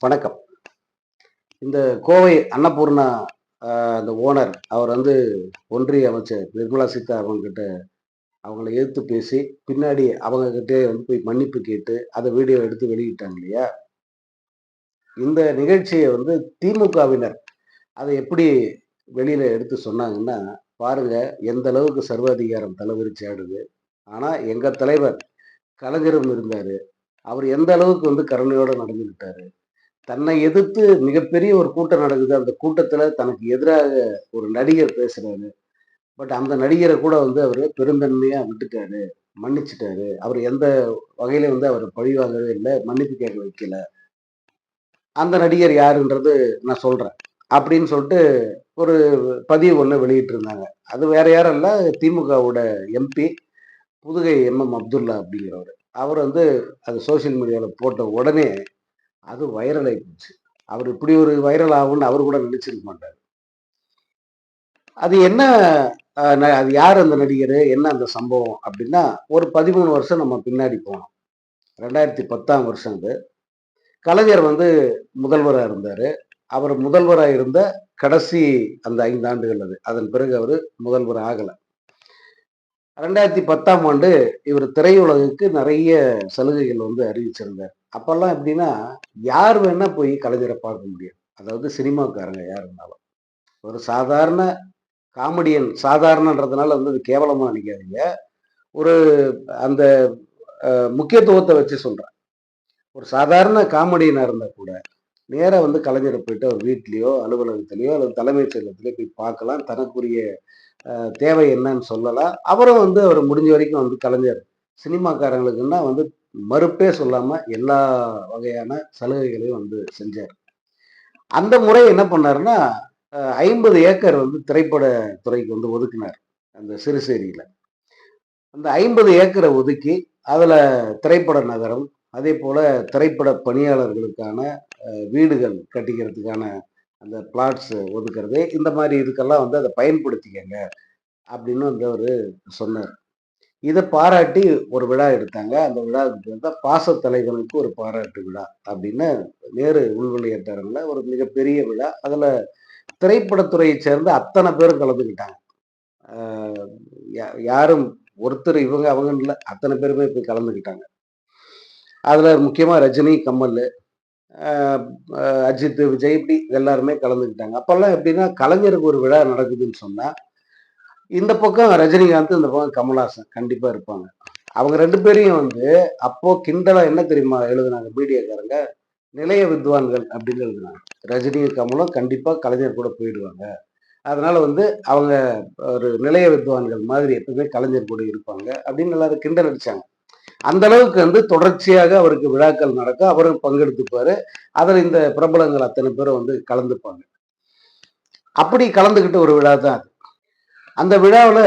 வணக்கம். இந்த கோவை அன்னபூர்ணா அந்த ஓனர் அவர் வந்து ஒன்றிய அமைச்சர் நிர்மலா சீதாராமன் கிட்ட அவங்கள எதிர்த்து பேசி பின்னாடி அவங்க கிட்டே வந்து போய் மன்னிப்பு கேட்டு அதை வீடியோ எடுத்து வெளியிட்டாங்க இல்லையா? இந்த நிகழ்ச்சியை வந்து திமுகவினர் அதை எப்படி வெளியில எடுத்து சொன்னாங்கன்னா பாருங்க எந்த அளவுக்கு சர்வாதிகாரம் தலைவிரிச்சு ஆடுது ஆனா எங்க தலைவர் கலைஞரும் இருந்தாரு. அவர் எந்த அளவுக்கு வந்து கருணையோட நடந்துகிட்டாரு. தன்னை எதிர்த்து மிகப்பெரிய ஒரு கூட்டம் நடக்குது. அந்த கூட்டத்துல தனக்கு எதிராக ஒரு நடிகர் பேசுறாரு. பட் அந்த நடிகரை கூட வந்து அவர் பெருந்தன்மையா விட்டுட்டாரு. மன்னிச்சிட்டாரு. அவர் எந்த வகையில வந்து அவர் பழி வாங்கவே இல்லை மன்னிப்பு கேட்க வைக்கல. அந்த நடிகர் யாருன்றது நான் சொல்றேன். அப்படின்னு சொல்லிட்டு ஒரு பதிவு ஒன்று வெளியிட்டு இருந்தாங்க அது வேற யாரும் இல்ல திமுகவோட எம்பி புதுகை எம்எம் அப்துல்லா அப்படிங்கிறவர். அவர் வந்து அது சோஷியல் மீடியாவில் போட்ட உடனே அது வைரல் ஆயிடுச்சு அவர் இப்படி ஒரு வைரல் ஆகும்னு அவர் கூட நினைச்சிருக்க மாட்டார். அது என்ன அது யார் அந்த நடிகர்? என்ன அந்த சம்பவம்? அப்படின்னா ஒரு பதிமூணு வருஷம் நம்ம பின்னாடி போனோம். ரெண்டாயிரத்தி பத்தாம் வருஷம் அது. கலைஞர் வந்து முதல்வராக இருந்தார். அவர் முதல்வராக இருந்த கடைசி அந்த ஐந்து ஆண்டுகள் அது. அதன் பிறகு அவர் முதல்வர் ஆகலை. ரெண்டாயிரத்தி பத்தாம் ஆண்டு இவர் திரையுலகுக்கு நிறைய சலுகைகள் வந்து அறிவிச்சிருந்தார். அப்பெல்லாம் எப்படின்னா யார் வேணா போய் கலைஞரை பார்க்க முடியும். அதாவது சினிமாக்காரங்க யார் இருந்தாலும். ஒரு சாதாரண காமெடியன் சாதாரணன்றதுனால வந்து அது கேவலமாக நினைக்காதீங்க ஒரு அந்த முக்கியத்துவத்தை வச்சு சொல்கிறேன் ஒரு சாதாரண காமெடியனாக இருந்தால் கூட நேராக வந்து கலைஞரை போயிட்டு அவர் வீட்லேயோ அலுவலகத்திலயோ அல்லது தலைமைச் செயலகத்திலயோ போய் பார்க்கலாம். தனக்குரிய தேவை என்னன்னு சொல்லலாம். அவரும் வந்து அவர் முடிஞ்ச வரைக்கும் வந்து கலைஞர். சினிமாக்காரங்களுக்குன்னா வந்து மறுப்பே சொல்லாம எல்லா வகையான சலுகைகளையும் வந்து செஞ்சார். அந்த முறை என்ன பண்ணாருன்னா ஐம்பது ஏக்கர் வந்து திரைப்பட துறைக்கு வந்து ஒதுக்குனார் அந்த சிறுசேரியில அந்த ஐம்பது ஏக்கரை ஒதுக்கி அதுல திரைப்பட நகரம் அதே போல திரைப்பட பணியாளர்களுக்கான வீடுகள் கட்டிக்கிறதுக்கான அந்த பிளாட்ஸ் ஒதுக்குறது இந்த மாதிரி இதுக்கெல்லாம் வந்து அதை பயன்படுத்திக்கங்க அப்படின்னு வந்து அவர் சொன்னார். இதை பாராட்டி ஒரு விழா எடுத்தாங்க. அந்த விழாவுக்கு வந்து பாச தலைவனுக்கு ஒரு பாராட்டு விழா அப்படின்னு நேரு உள்விளையாட்டரங்கில் ஒரு மிகப்பெரிய விழா. அதில் திரைப்படத்துறையை சேர்ந்த அத்தனை பேரும் கலந்துக்கிட்டாங்க. யா- யாரும் ஒருத்தர் இவங்க அவங்க இல்லை அத்தனை பேருமே போய் கலந்துக்கிட்டாங்க. அதில் முக்கியமாக ரஜினி கமல் அஜித் விஜய் இப்படி எல்லாருமே கலந்துக்கிட்டாங்க. அப்போல்லாம் எப்படின்னா கலைஞருக்கு ஒரு விழா நடக்குதுன்னு சொன்னால் இந்த பக்கம் ரஜினிகாந்த் இந்த பக்கம் கமல்ஹாசன் கண்டிப்பா இருப்பாங்க. அவங்க ரெண்டு பேரையும் வந்து அப்போ கிண்டலா என்ன தெரியுமா எழுதுனாங்க? மீடியாக்காரங்க நிலைய வித்வான்கள் அப்படின்னு எழுதுனாங்க. ரஜினியும் கமலும் கண்டிப்பா கலைஞர் கூட போயிடுவாங்க. அதனால வந்து அவங்க ஒரு நிலைய வித்வான்கள் மாதிரி எப்பவுமே கலைஞர் கூட இருப்பாங்க அப்படின்னு எல்லாரும் கிண்டல் அடிச்சாங்க. அந்த அளவுக்கு வந்து தொடர்ச்சியாக அவருக்கு விழாக்கள் நடக்கும். அவரும் பங்கெடுத்துப்பாரு. அதில் இந்த பிரபலங்கள் அத்தனை பேரும் வந்து கலந்துப்பாங்க. அப்படி கலந்துக்கிட்ட ஒரு விழா தான் அது. அந்த விழாவில்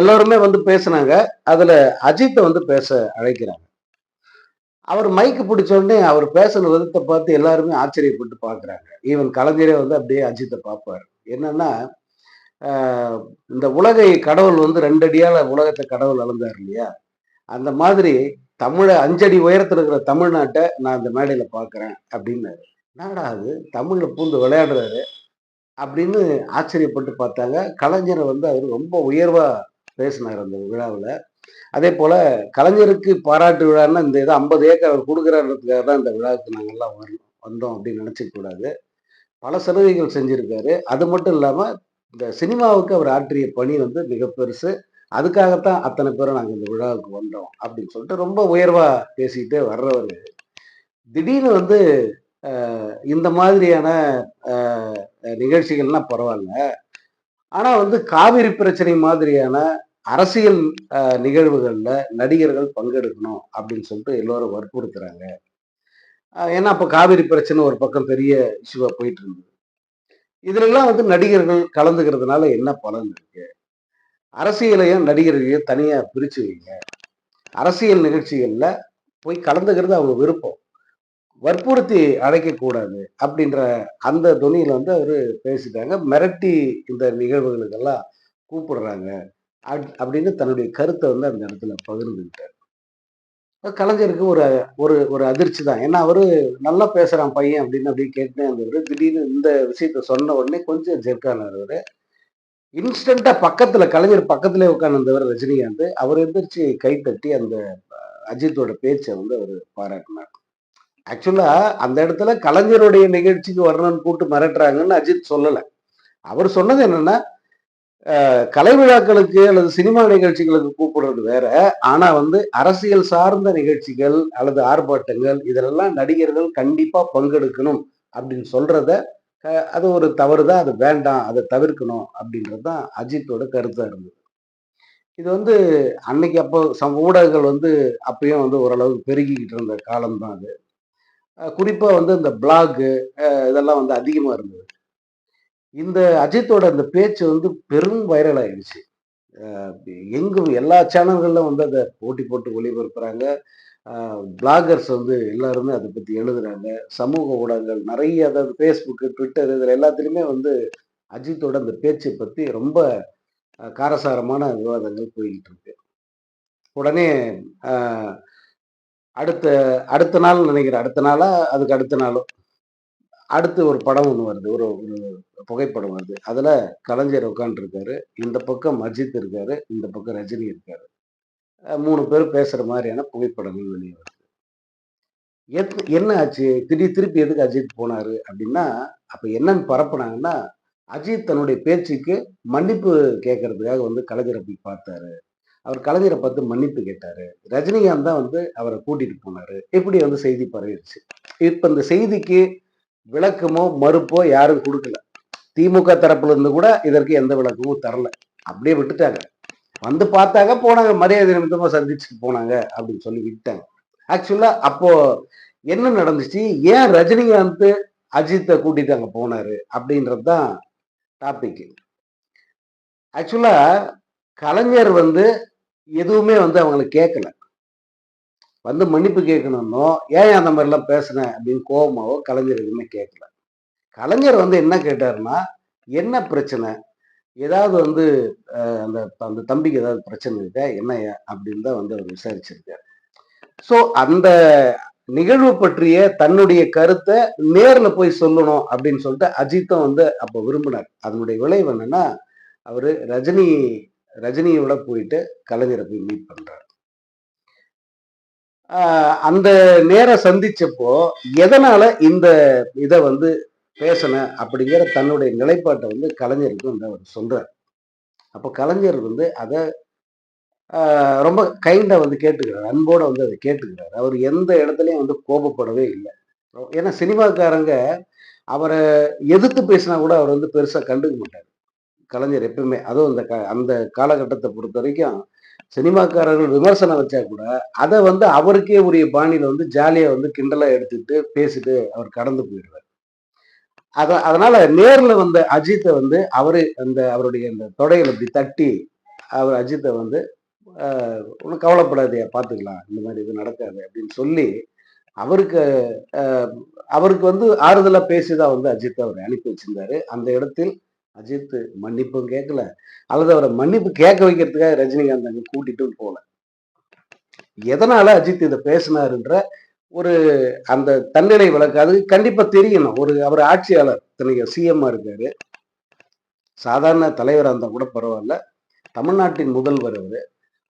எல்லாருமே வந்து பேசுனாங்க. அதுல அஜித்தை வந்து பேச அழைக்கிறாங்க. அவர் மைக்கு பிடிச்ச உடனே அவர் பேசுன விதத்தை பார்த்து எல்லாருமே ஆச்சரியப்பட்டு பார்க்குறாங்க. ஈவன் கலைஞரே வந்து அப்படியே அஜித்தை பார்ப்பார். என்னன்னா ஆஹ் இந்த உலகை கடவுள் வந்து ரெண்டடியால உலகத்தை கடவுள் அளந்தார் இல்லையா? அந்த மாதிரி தமிழை அஞ்சடி உயரத்தில் இருக்கிற தமிழ்நாட்டை நான் இந்த மேடையில் பார்க்குறேன் அப்படின்னாரு. என்னடா அது? தமிழில் பூந்து விளையாடுறாரு. அப்படின்னு ஆச்சரியப்பட்டு பார்த்தாங்க. கலைஞரை வந்து அவர் ரொம்ப உயர்வா பேசினார் அந்த விழாவில். அதே போல கலைஞருக்கு பாராட்டு விழான்னா இந்த இதை ஐம்பது ஏக்கர் அவர் கொடுக்குறாருன்றதுக்காக தான் இந்த விழாவுக்கு நாங்கள்லாம் வரணும் வந்தோம் அப்படின்னு நினச்சிக்கூடாது பல சலுகைகள் செஞ்சுருக்காரு. அது மட்டும் இல்லாமல் இந்த சினிமாவுக்கு அவர் ஆற்றிய பணி வந்து மிக பெருசு. அதுக்காகத்தான் அத்தனை பேரும் நாங்கள் இந்த விழாவுக்கு வந்தோம் அப்படின்னு சொல்லிட்டு ரொம்ப உயர்வாக பேசிக்கிட்டே வர்றவர். திடீர்னு வந்து இந்த மாதிரியான நிகழ்ச்சிகள்லாம் பரவாயில்ல. ஆனால் வந்து காவிரி பிரச்சனை மாதிரியான அரசியல் நிகழ்வுகளில் நடிகர்கள் பங்கெடுக்கணும் அப்படின்னு சொல்லிட்டு எல்லோரும் வற்புறுத்துறாங்க. ஏன்னா அப்போ காவிரி பிரச்சனை ஒரு பக்கம் பெரிய இஷ்யூவாக போயிட்டு இருந்தது இதுலெல்லாம் வந்து நடிகர்கள் கலந்துக்கிறதுனால என்ன பலன் இருக்கு? அரசியலையும் நடிகர்களையும் தனியாக பிரிச்சு வைங்க? அரசியல் நிகழ்ச்சிகளில் போய் கலந்துக்கிறது அவங்க விருப்பம். வற்புறுத்தி அழைக்கக்கூடாது அப்படின்ற அந்த துணியில் வந்து அவர் பேசிட்டாங்க. மிரட்டி இந்த நிகழ்வுகளுக்கெல்லாம் கூப்பிடுறாங்க. அப்- அப்படின்னு தன்னுடைய கருத்தை வந்து அந்த இடத்துல பகிர்ந்துக்கிட்டார். கலைஞருக்கு ஒரு ஒரு ஒரு அதிர்ச்சி தான். ஏன்னா அவரு நல்லா பேசுறான் பையன் அப்படின்னு அப்படி கேட்டுட்டே இருந்தவர். திடீர்னு இந்த விஷயத்த சொன்ன உடனே கொஞ்சம் ஜெர்க்கானார் அவர். இன்ஸ்டண்டா பக்கத்துல கலைஞர் பக்கத்துல உட்காந்துருந்தவர் ரஜினிகாந்த். அவர் எந்திரிச்சு கை தட்டி அந்த அஜித்தோட பேச்சை வந்து அவர் பாராட்டினார். ஆக்சுவலா அந்த இடத்துல கலைஞருடைய நிகழ்ச்சிக்கு வரணும்னு கூட்டு மிரட்டுறாங்கன்னு அஜித் சொல்லலை. அவர் சொன்னது என்னன்னா கலை விழாக்களுக்கு அல்லது சினிமா நிகழ்ச்சிகளுக்கு கூப்பிடுறது வேற. ஆனா வந்து அரசியல் சார்ந்த நிகழ்ச்சிகள் அல்லது ஆர்ப்பாட்டங்கள் இதெல்லாம் நடிகர்கள் கண்டிப்பா பங்கெடுக்கணும் அப்படின்னு சொல்றத அது ஒரு தவறு தான் அது வேண்டாம் அதை தவிர்க்கணும் அப்படின்றது தான் அஜித்தோட கருத்தா இருந்தது. இது வந்து அன்னைக்கு அப்போ சம ஊடகங்கள் வந்து அப்பயும் வந்து ஓரளவு பெருகிக்கிட்டு இருந்த காலம் தான் அது. குறிப்பாக வந்து இந்த பிளாகு இதெல்லாம் வந்து அதிகமாக இருந்தது. இந்த அஜித்தோட அந்த பேச்சு வந்து பெரும் வைரல் ஆயிடுச்சு. எங்கும் எல்லா சேனல்களிலும் வந்து அதை போட்டி போட்டு ஒளிபரப்புறாங்க. பிளாகர்ஸ் வந்து எல்லாருமே அதை பற்றி எழுதுறாங்க. சமூக ஊடகங்கள் நிறைய அதாவது ஃபேஸ்புக்கு ட்விட்டர் இதில் எல்லாத்துலேயுமே வந்து அஜித்தோட அந்த பேச்சை பற்றி ரொம்ப காரசாரமான விவாதங்கள் போய்கிட்டு இருக்கு. உடனே அடுத்த அடுத்த நாள் நினைக்கிறேன். அடுத்த நாளா அதுக்கு அடுத்த நாளோ. அடுத்து ஒரு படம் ஒன்று வருது. ஒரு ஒரு புகைப்படம் வருது. அதில் கலைஞர் உட்காந்துருக்காரு இந்த பக்கம் அஜித் இருக்காரு. இந்த பக்கம் ரஜினி இருக்காரு. மூணு பேர் பேசுகிற மாதிரியான புகைப்படங்கள் வெளியே வருது. எத் என்ன ஆச்சு? திடீர் திருப்பி எதுக்கு அஜித் போனார் அப்படின்னா அப்போ என்னன்னு பரப்புனாங்கன்னா அஜித் தன்னுடைய பேச்சுக்கு மன்னிப்பு கேட்கறதுக்காக வந்து கலைஞரை போய் பார்த்தாரு. அவர் கலைஞரை பார்த்து மன்னிப்பு கேட்டாரு. ரஜினிகாந்த் தான் வந்து அவரை கூட்டிட்டு போனாரு. இப்படி வந்து செய்தி பரவிடுச்சு? இப்ப இந்த செய்திக்கு விளக்கமோ மறுப்போ யாரும் கொடுக்கல. திமுக தரப்புல இருந்து கூட இதற்கு எந்த விளக்கமும் தரல. அப்படியே விட்டுட்டாங்க. வந்து பார்த்தாங்க போனாங்க. மரியாதை நிமித்தமா சந்திச்சுட்டு போனாங்க அப்படின்னு சொல்லி விட்டாங்க ஆக்சுவலா அப்போ என்ன நடந்துச்சு? ஏன் ரஜினிகாந்த் அஜித்தை கூட்டிட்டு அங்க போனாரு அப்படின்றது தான் டாபிக். ஆக்சுவலா கலைஞர் வந்து எதுவுமே வந்து அவங்களை கேட்கல வந்து மன்னிப்பு கேட்கணும்னோ ஏன் அந்த மாதிரிலாம் பேசுனேன் அப்படின்னு கோபமாவோ கலைஞர் எதுவுமே கேட்கல கலைஞர் வந்து என்ன கேட்டாருன்னா என்ன பிரச்சனை? ஏதாவது வந்து அந்த அந்த தம்பிக்கு ஏதாவது பிரச்சனை இருக்கா? என்ன அப்படின்னு தான் வந்து அவர் விசாரிச்சிருக்காரு. ஸோ அந்த நிகழ்வு பற்றிய தன்னுடைய கருத்தை நேரில் போய் சொல்லணும் அப்படின்னு சொல்லிட்டு அஜித்தும் வந்து அப்போ விரும்பினார். அதனுடைய விளைவு என்னன்னா அவர் ரஜினி ரஜினியோட போயிட்டு கலைஞரை போய் மீட் பண்றாரு. அந்த நேரம் சந்திச்சப்போ எதனால இந்த இதை வந்து பேசினேன் அப்படிங்கிற தன்னுடைய நிலைப்பாட்டை வந்து கலைஞருக்கு வந்து அவர் சொல்றார். அப்போ கலைஞர் வந்து அதை ரொம்ப கைண்டாக வந்து கேட்டுக்கிறார். அன்போட வந்து அதை கேட்டுக்கிறார். அவர் எந்த இடத்துலையும் வந்து கோபப்படவே இல்லை. ஏன்னா சினிமாக்காரங்க அவரை எதிர்த்து பேசினா கூட அவர் வந்து பெருசாக கண்டுக்க மாட்டார். கலைஞர் எப்பவுமே அதுவும் அந்த அந்த காலகட்டத்தை பொறுத்த வரைக்கும் சினிமாக்காரர்கள் விமர்சனம் வச்சா கூட அதை வந்து அவருக்கே உரிய பாணியில வந்து ஜாலியா வந்து கிண்டலா எடுத்துக்கிட்டு பேசிட்டு அவர் கடந்து போயிடுவார். அத அதனால நேர்ல வந்த அஜித்தை வந்து அவரு அந்த அவருடைய அந்த தொடையில இப்படி தட்டி அவர் அஜித்தை வந்து ஒன்றும் கவலைப்படாதையா பார்த்துக்கலாம் இந்த மாதிரி இது நடக்காது அப்படின்னு சொல்லி அவருக்கு அவருக்கு வந்து ஆறுதலாக பேசிதான் வந்து அஜித் அவரை அனுப்பி வச்சிருந்தாரு. அந்த இடத்தில் அஜித் மன்னிப்பும் கேட்கல. அல்லது அவரை மன்னிப்பு கேட்க வைக்கிறதுக்காக ரஜினிகாந்த் அங்கே கூட்டிட்டு போகல எதனால அஜித் இதை பேசினாருன்ற ஒரு அந்த தன்னிலை வழக்கு அது கண்டிப்பா தெரியணும். ஒரு அவர் ஆட்சியாளர் இத்தனைக்கு சிஎம்மா இருக்காரு. சாதாரண தலைவராக இருந்தால் கூட பரவாயில்ல. தமிழ்நாட்டின் முதல்வர் அவர்.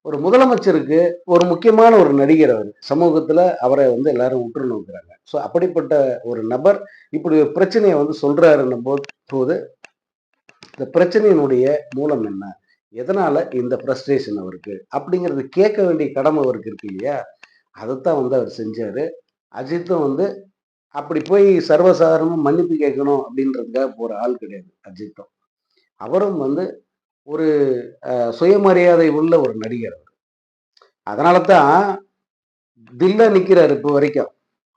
ஒரு முதலமைச்சருக்கு ஒரு முக்கியமான ஒரு நடிகர் அவர். சமூகத்தில் அவரை வந்து எல்லாரும் உற்று நோக்குறாங்க. ஸோ அப்படிப்பட்ட ஒரு நபர் இப்படி ஒரு பிரச்சனையை வந்து சொல்றாருன்னும் போது இந்த பிரச்சனையினுடைய மூலம் என்ன? எதனால இந்த ஃப்ரஸ்ட்ரேஷன் அவருக்கு? அப்படிங்கிறது கேட்க வேண்டிய கடமை அவருக்கு இருக்கு இல்லையா? அதைத்தான் வந்து அவர் செஞ்சார். அஜித்தும் வந்து அப்படி போய் சர்வசாதாரணமாக மன்னிப்பு கேட்கணும் அப்படின்றதுக்காக போகிற ஆள் கிடையாது அஜித்தும் அவரும் வந்து ஒரு சுயமரியாதை உள்ள ஒரு நடிகர் அவர். அதனால தான் தில்லா நிற்கிறார் இப்போ வரைக்கும்.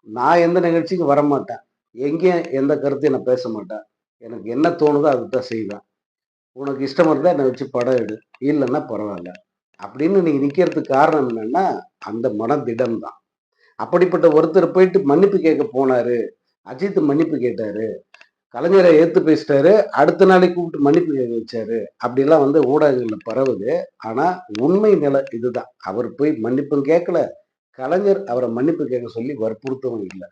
நான் எந்த நிகழ்ச்சிக்கும் வரமாட்டேன். எங்கேயும் எந்த கருத்தையும் நான் பேச மாட்டேன். எனக்கு என்ன தோணுதோ அதை தான் செய்வேன். உனக்கு இஷ்டம் இருந்தால் என்னை வச்சு படம் எடு. இல்லைன்னா பரவாயில்ல. அப்படின்னு நீங்கள் நிற்கிறதுக்கு காரணம் என்னன்னா அந்த மனதிடம் தான் அப்படிப்பட்ட ஒருத்தர் போயிட்டு மன்னிப்பு கேட்க போனாரு. அஜித் மன்னிப்பு கேட்டாரு. கலைஞரை ஏற்று பேசிட்டாரு. அடுத்த நாளைக்கு கூப்பிட்டு மன்னிப்பு கேட்க வச்சாரு. அப்படிலாம் வந்து ஊடகங்களில் பரவுது. ஆனால் உண்மை நிலை இதுதான். அவர் போய் மன்னிப்பும் கேட்கல. கலைஞர் அவரை மன்னிப்பு கேட்க சொல்லி வற்புறுத்தவும் இல்லை.